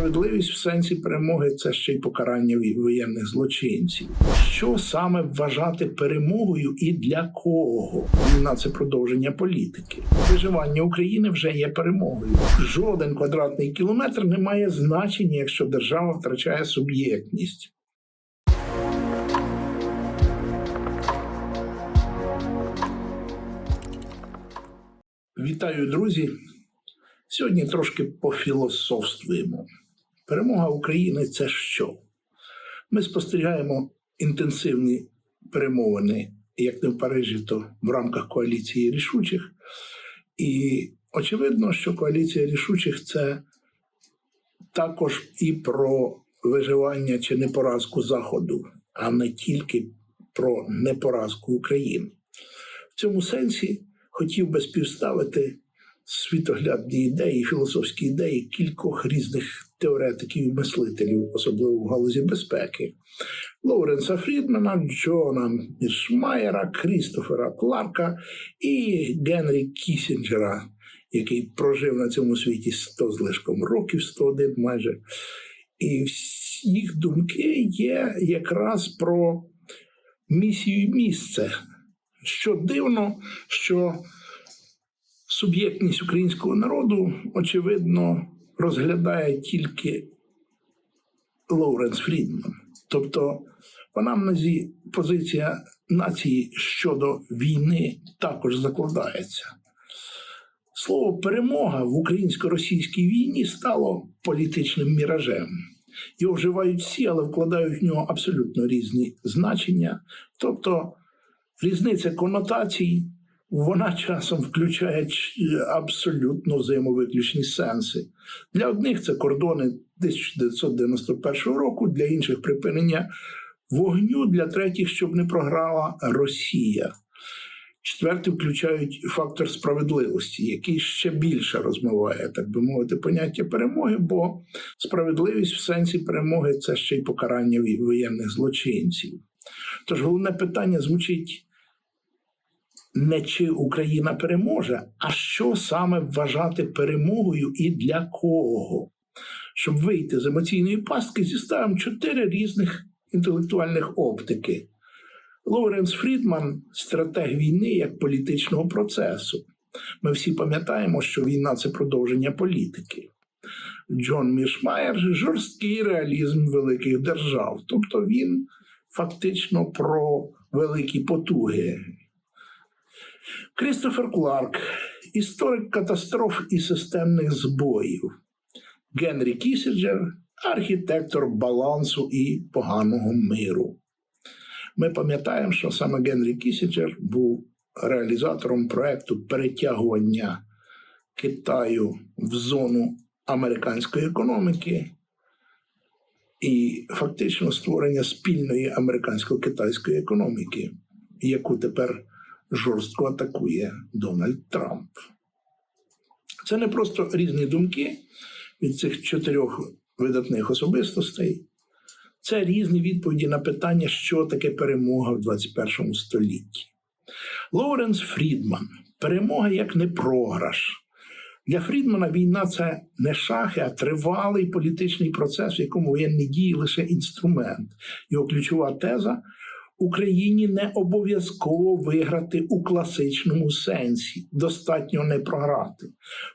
Справедливість в сенсі перемоги це ще й покарання воєнних злочинців. Що саме вважати перемогою і для кого? Війна це продовження політики. Виживання України вже є перемогою. Жоден квадратний кілометр не має значення, якщо держава втрачає суб'єктність. Вітаю, друзі! Сьогодні трошки пофілософствуємо. Перемога України це що? Ми спостерігаємо інтенсивні перемовини, як не в Парижі, то в рамках коаліції рішучих. І очевидно, що коаліція рішучих це також і про виживання чи непоразку Заходу, а не тільки про непоразку України. В цьому сенсі хотів би співставити світоглядні ідеї, філософські ідеї кількох різних теоретиків і мислителів, особливо в галузі безпеки. Лоуренса Фрідмана, Джона Мішмаєра, Крістофера Кларка і Генрі Кісінджера, який прожив на цьому світі 100 з лишком років, 101 майже. І їх думки є якраз про місію і місце. Що дивно, що суб'єктність українського народу, очевидно, розглядає тільки Лоуренс Фрідман. Тобто, в анамнезі позиція нації щодо війни також закладається. Слово перемога в українсько-російській війні стало політичним міражем. Його вживають всі, але вкладають в нього абсолютно різні значення. Тобто різниця конотацій, вона часом включає абсолютно взаємовиключні сенси. Для одних це кордони 1991 року, для інших припинення вогню, для третіх, щоб не програла Росія. Четверті включають фактор справедливості, який ще більше розмиває, так би мовити, поняття перемоги, бо справедливість в сенсі перемоги це ще й покарання воєнних злочинців. Тож головне питання звучить не чи Україна переможе, а що саме вважати перемогою і для кого. Щоб вийти з емоційної пастки, зіставимо чотири різних інтелектуальних оптики. Лоуренс Фрідман стратег війни як політичного процесу. Ми всі пам'ятаємо, що війна це продовження політики. Джон Мішмаєр жорсткий реалізм великих держав. Тобто він фактично про великі потуги. Крістофер Кларк, історик катастроф і системних збоїв. Генрі Кісінджер, архітектор балансу і поганого миру. Ми пам'ятаємо, що саме Генрі Кісінджер був реалізатором проекту перетягування Китаю в зону американської економіки і фактично створення спільної американсько-китайської економіки, яку тепер жорстко атакує Дональд Трамп. Це не просто різні думки від цих чотирьох видатних особистостей. Це різні відповіді на питання, що таке перемога в 21 столітті. Лоуренс Фрідман перемога як не програш. Для Фрідмана війна це не шахи, а тривалий політичний процес, в якому воєнні дії лише інструмент. Його ключова теза Україні не обов'язково виграти у класичному сенсі, достатньо не програти.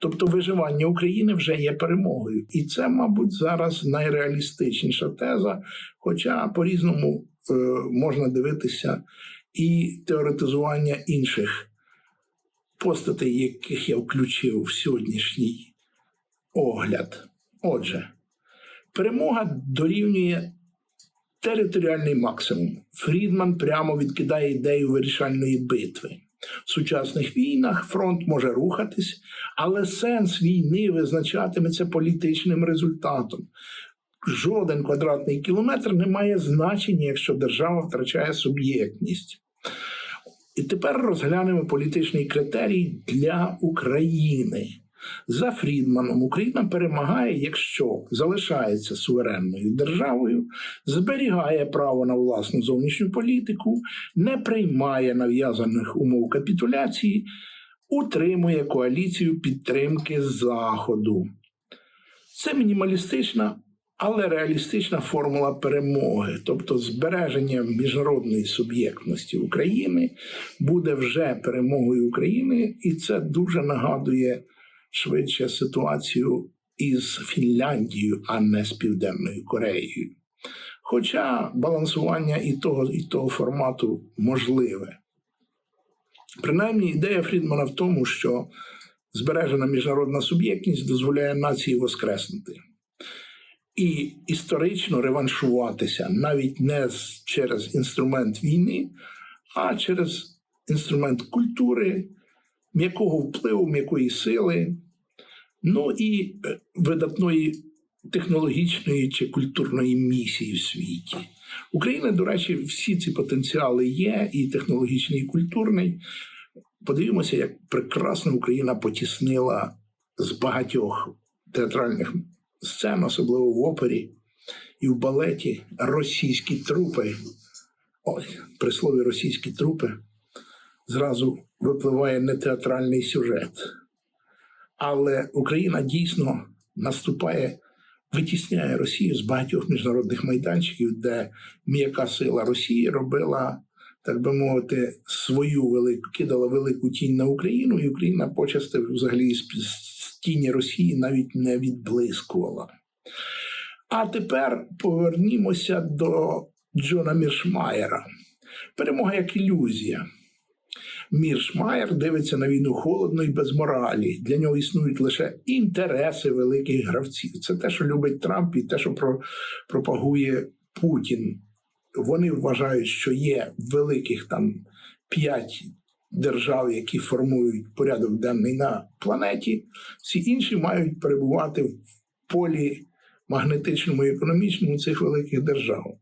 Тобто виживання України вже є перемогою. І це, мабуть, зараз найреалістичніша теза, хоча по-різному е, можна дивитися і теоретизування інших постатей, яких я включив в сьогоднішній огляд. Отже, перемога дорівнює територіальний максимум. Фрідман прямо відкидає ідею вирішальної битви. В сучасних війнах фронт може рухатись, але сенс війни визначатиметься політичним результатом. Жоден квадратний кілометр не має значення, якщо держава втрачає суб'єктність. І тепер розглянемо політичний критерій для України. За Фрідманом Україна перемагає, якщо залишається суверенною державою, зберігає право на власну зовнішню політику, не приймає нав'язаних умов капітуляції, утримує коаліцію підтримки Заходу. Це мінімалістична, але реалістична формула перемоги, тобто збереження міжнародної суб'єктності України буде вже перемогою України, і це дуже нагадує швидше ситуацію із Фінляндією, а не з Південною Кореєю. Хоча балансування і того, і того формату можливе. Принаймні, ідея Фрідмана в тому, що збережена міжнародна суб'єктність дозволяє нації воскреснути і історично реваншуватися навіть не через інструмент війни, а через інструмент культури, м'якого впливу, м'якої сили, ну і е, видатної технологічної чи культурної місії в світі. Україна, до речі, всі ці потенціали є, і технологічний, і культурний. Подивимося, як прекрасно Україна потіснила з багатьох театральних сцен, особливо в опері і в балеті, російські трупи. Ой, при слові російські трупи зразу випливає не театральний сюжет. Але Україна дійсно наступає, витісняє Росію з багатьох міжнародних майданчиків, де м'яка сила Росії робила, так би мовити, свою велику, кидала велику тінь на Україну, і Україна почасти взагалі з, тіні Росії навіть не відблискувала. А тепер повернімося до Джона Міршмаєра. Перемога як ілюзія. Міршмаєр дивиться на війну холодно і без моралі. Для нього існують лише інтереси великих гравців. Це те, що любить Трамп, і те, що про, пропагує Путін. Вони вважають, що є великих там п'ять держав, які формують порядок денний на планеті. Всі інші мають перебувати в полі магнетичному і економічному цих великих держав.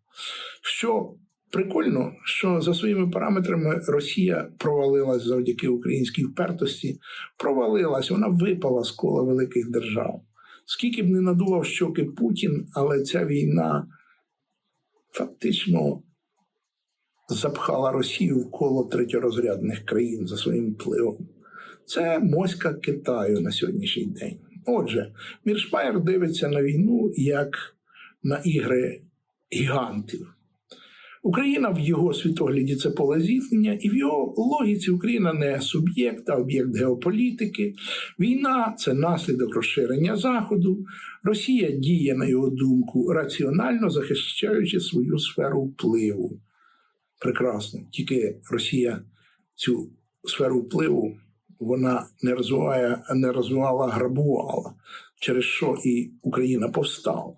Що Прикольно, що за своїми параметрами Росія провалилась завдяки українській впертості, провалилась, вона випала з кола великих держав. Скільки б не надував щоки Путін, але ця війна фактично запхала Росію в коло третьорозрядних країн за своїм впливом. Це моська Китаю на сьогоднішній день. Отже, Міршпаєр дивиться на війну як на ігри гігантів. Україна в його світогляді це поле зіткнення, і в його логіці Україна не суб'єкт, а об'єкт геополітики. Війна це наслідок розширення Заходу. Росія діє, на його думку, раціонально захищаючи свою сферу впливу. Прекрасно. Тільки Росія цю сферу впливу вона не розвиває, не розвивала, грабувала, через що і Україна повстала.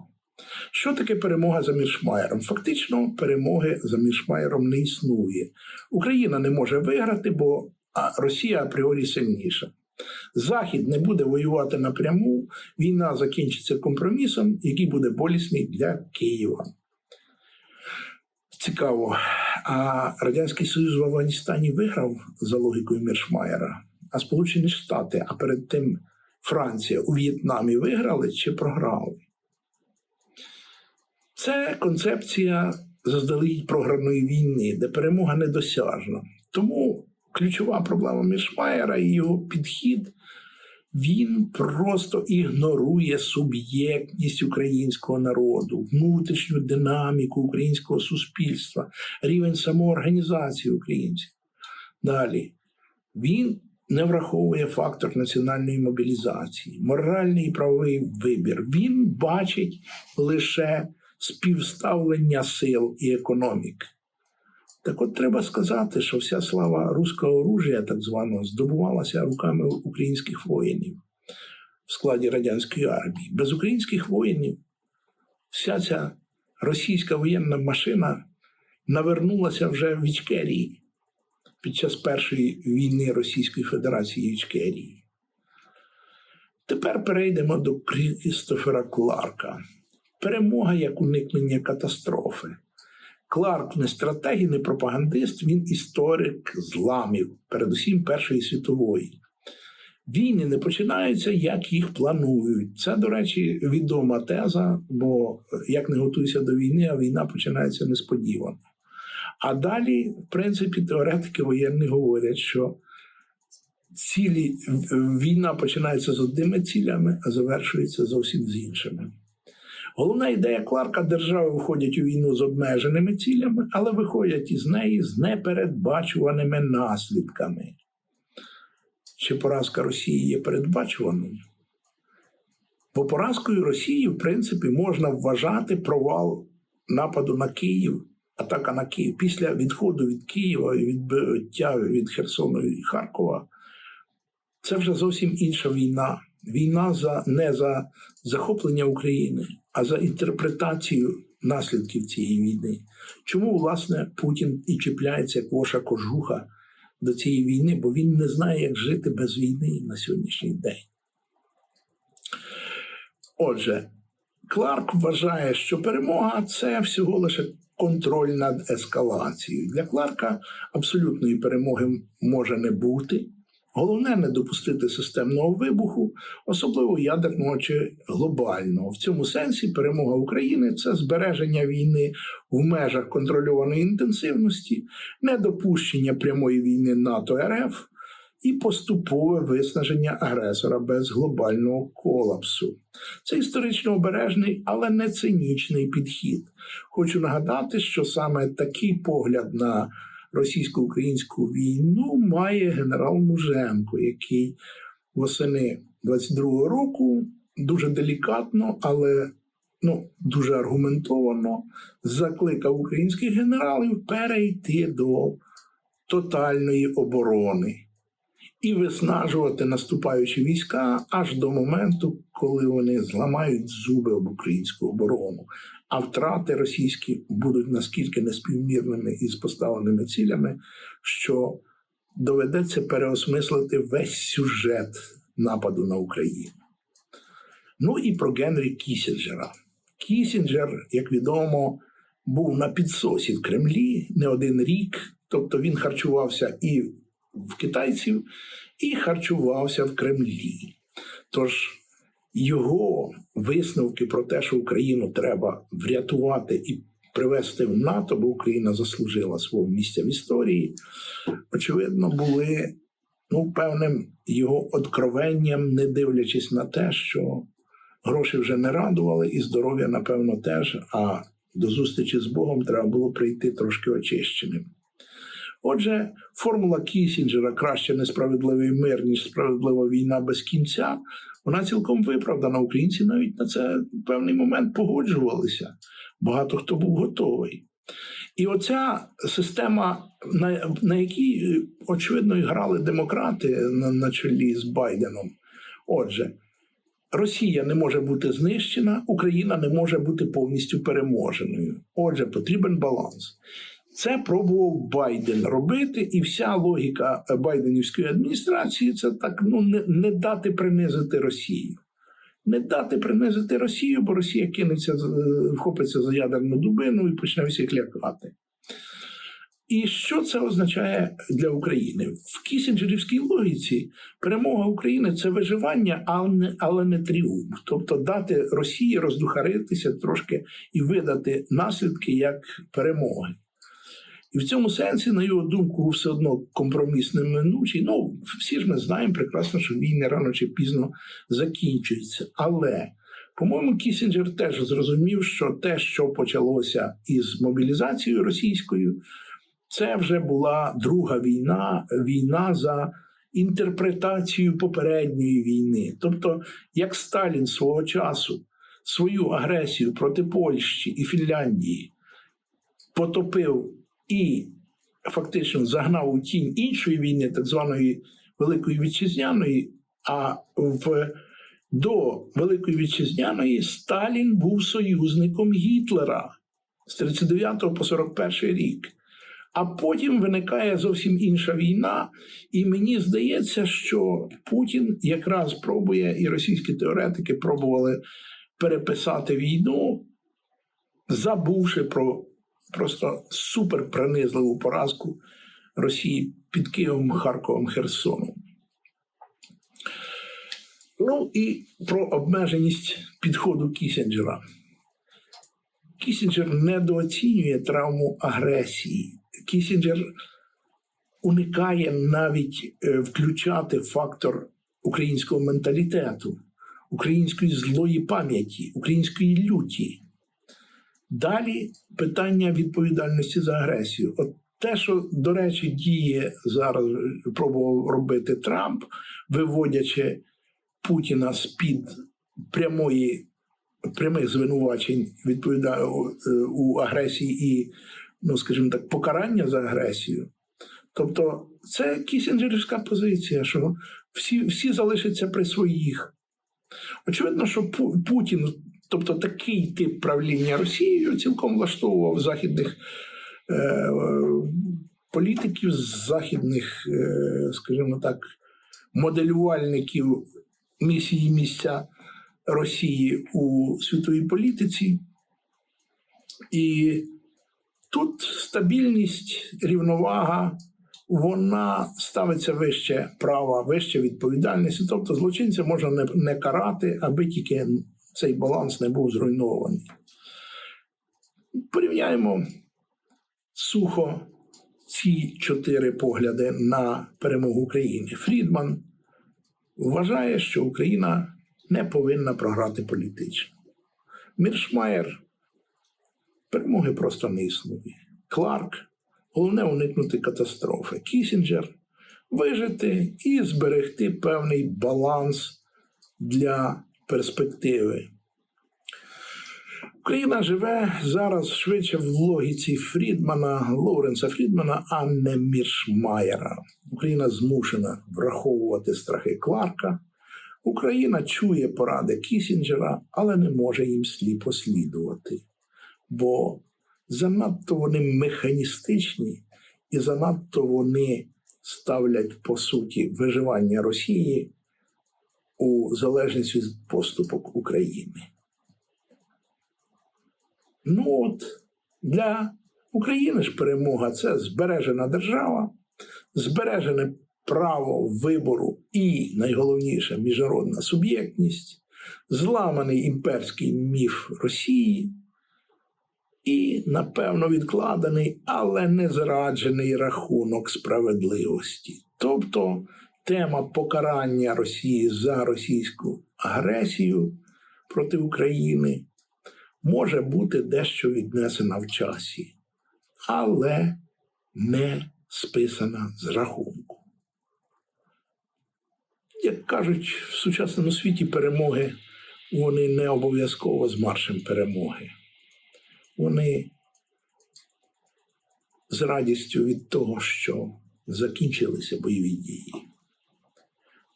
Що таке перемога за Міршмаєром? Фактично, перемоги за Міршмаєром не існує. Україна не може виграти, бо Росія апріорі сильніша. Захід не буде воювати напряму, війна закінчиться компромісом, який буде болісний для Києва. Цікаво. А Радянський Союз в Афганістані виграв за логікою Міршмаєра, а Сполучені Штати, а перед тим Франція у В'єтнамі виграли чи програли? Це концепція заздалегідь програної війни, де перемога недосяжна. Тому ключова проблема Мішмаєра і його підхід він просто ігнорує суб'єктність українського народу, внутрішню динаміку українського суспільства, рівень самоорганізації українців. Далі він не враховує фактор національної мобілізації, моральний і правовий вибір. Він бачить лише співставлення сил і економік. Так от треба сказати, що вся слава руського оружия, так званого, здобувалася руками українських воїнів в складі радянської армії. Без українських воїнів вся ця російська воєнна машина навернулася вже в Ічкерії під час першої війни Російської Федерації Ічкерії. Тепер перейдемо до Крістофера Кларка. Перемога як уникнення катастрофи. Кларк не стратег і не пропагандист, він історик зламів, передусім Першої світової. Війни не починаються, як їх планують. Це, до речі, відома теза, бо як не готуйся до війни, а війна починається несподівано. А далі, в принципі, теоретики воєнні говорять, що цілі війна починається з одними цілями, а завершується зовсім з іншими. Головна ідея Кларка держави виходять у війну з обмеженими цілями, але виходять із неї з непередбачуваними наслідками. Чи поразка Росії є передбачуваною? Бо поразкою Росії, в принципі, можна вважати провал нападу на Київ, атака на Київ після відходу від Києва і відбиття від Херсону і Харкова. Це вже зовсім інша війна. Війна за не за захоплення України, а за інтерпретацію наслідків цієї війни. Чому, власне, Путін і чіпляється як воша кожуха до цієї війни? Бо він не знає, як жити без війни на сьогоднішній день. Отже, Кларк вважає, що перемога це всього лише контроль над ескалацією. Для Кларка абсолютної перемоги може не бути. Головне не допустити системного вибуху, особливо ядерного чи глобального. В цьому сенсі перемога України це збереження війни в межах контрольованої інтенсивності, недопущення прямої війни НАТО РФ і поступове виснаження агресора без глобального колапсу. Це історично обережний, але не цинічний підхід. Хочу нагадати, що саме такий погляд на російсько-українську війну має генерал Муженко, який восени 22-го року дуже делікатно, але ну, дуже аргументовано закликав українських генералів перейти до тотальної оборони і виснажувати наступаючі війська аж до моменту, коли вони зламають зуби об українську оборону. А втрати російські будуть наскільки неспівмірними із поставленими цілями, що доведеться переосмислити весь сюжет нападу на Україну. Ну і про Генрі Кісінджера. Кісінджер, як відомо, був на підсосі в Кремлі не один рік, тобто він харчувався і в китайців, і харчувався в Кремлі. Тож його висновки про те, що Україну треба врятувати і привести в НАТО, бо Україна заслужила свого місця в історії, очевидно, були ну, певним його откровенням, не дивлячись на те, що гроші вже не радували, і здоров'я, напевно, теж. А до зустрічі з Богом треба було прийти трошки очищеним. Отже, формула Кісінджера краще несправедливий мир, ніж справедлива війна без кінця. Вона цілком виправдана. Українці навіть на це в певний момент погоджувалися. Багато хто був готовий. І оця система, на, на якій, очевидно, і грали демократи на, на чолі з Байденом. Отже, Росія не може бути знищена, Україна не може бути повністю переможеною. Отже, потрібен баланс. Це пробував Байден робити, і вся логіка Байденівської адміністрації це так: ну не, не дати принизити Росію. Не дати принизити Росію, бо Росія кинеться, з- вхопиться за ядерну дубину і почне всіх лякати. І що це означає для України? В Кісінджерівській логіці перемога України це виживання, але не тріумф. Тобто дати Росії роздухаритися трошки і видати наслідки як перемоги. І в цьому сенсі, на його думку, все одно компроміс неминучий. Ну, всі ж ми знаємо прекрасно, що війни рано чи пізно закінчуються. Але, по-моєму, Кісінджер теж зрозумів, що те, що почалося із мобілізацією російською, це вже була друга війна, війна за інтерпретацією попередньої війни. Тобто, як Сталін свого часу свою агресію проти Польщі і Фінляндії потопив і фактично загнав у тінь іншої війни, так званої Великої Вітчизняної, а в до Великої Вітчизняної Сталін був союзником Гітлера з 39 по 41 рік. А потім виникає зовсім інша війна, і мені здається, що Путін якраз пробує, і російські теоретики пробували переписати війну, забувши про просто суперпринизливу поразку Росії під Києвом, Харковом, Херсоном. Ну і про обмеженість підходу Кісінджера. Кісінджер недооцінює травму агресії. Кісінджер уникає навіть е, включати фактор українського менталітету, української злої пам'яті, української люті. Далі питання відповідальності за агресію. От те, що, до речі, діє зараз, пробував робити Трамп, виводячи Путіна з-під прямої, прямих звинувачень відповіда... е, у агресії і, ну, скажімо так, покарання за агресію. Тобто, це кісінджерівська позиція, що всі, всі залишаться при своїх. Очевидно, що Путін, тобто такий тип правління Росією, цілком влаштовував західних е, політиків, західних, е, скажімо так, моделювальників місії місця Росії у світовій політиці. І тут стабільність, рівновага, вона ставиться вище права, вище відповідальності. Тобто злочинця можна не, не карати, аби тільки цей баланс не був зруйнований. Порівняємо сухо ці чотири погляди на перемогу України. Фрідман вважає, що Україна не повинна програти політично. Міршмаєр перемоги просто не існує. Кларк головне уникнути катастрофи. Кісінджер вижити і зберегти певний баланс для перспективи. Україна живе зараз швидше в логіці Фрідмана, Лоуренса Фрідмана, а не Міршмаєра. Україна змушена враховувати страхи Кларка. Україна чує поради Кісінджера, але не може їм сліпо слідувати. Бо занадто вони механістичні і занадто вони ставлять по суті виживання Росії залежність від поступок України. Ну от для України ж перемога це збережена держава, збережене право вибору і найголовніше міжнародна суб'єктність, зламаний імперський міф Росії і, напевно, відкладений, але не зраджений рахунок справедливості. Тобто тема покарання Росії за російську агресію проти України може бути дещо віднесена в часі, але не списана з рахунку. Як кажуть, в сучасному світі перемоги вони не обов'язково з маршем перемоги. Вони з радістю від того, що закінчилися бойові дії.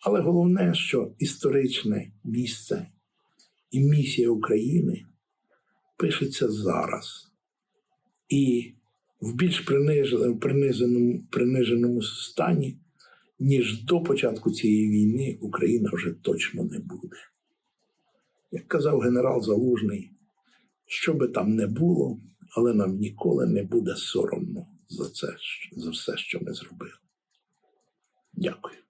Але головне, що історичне місце і місія України пишеться зараз. І в більш приниженому, приниженому, стані, ніж до початку цієї війни, Україна вже точно не буде. Як казав генерал Залужний, що би там не було, але нам ніколи не буде соромно за це, за все, що ми зробили. Дякую.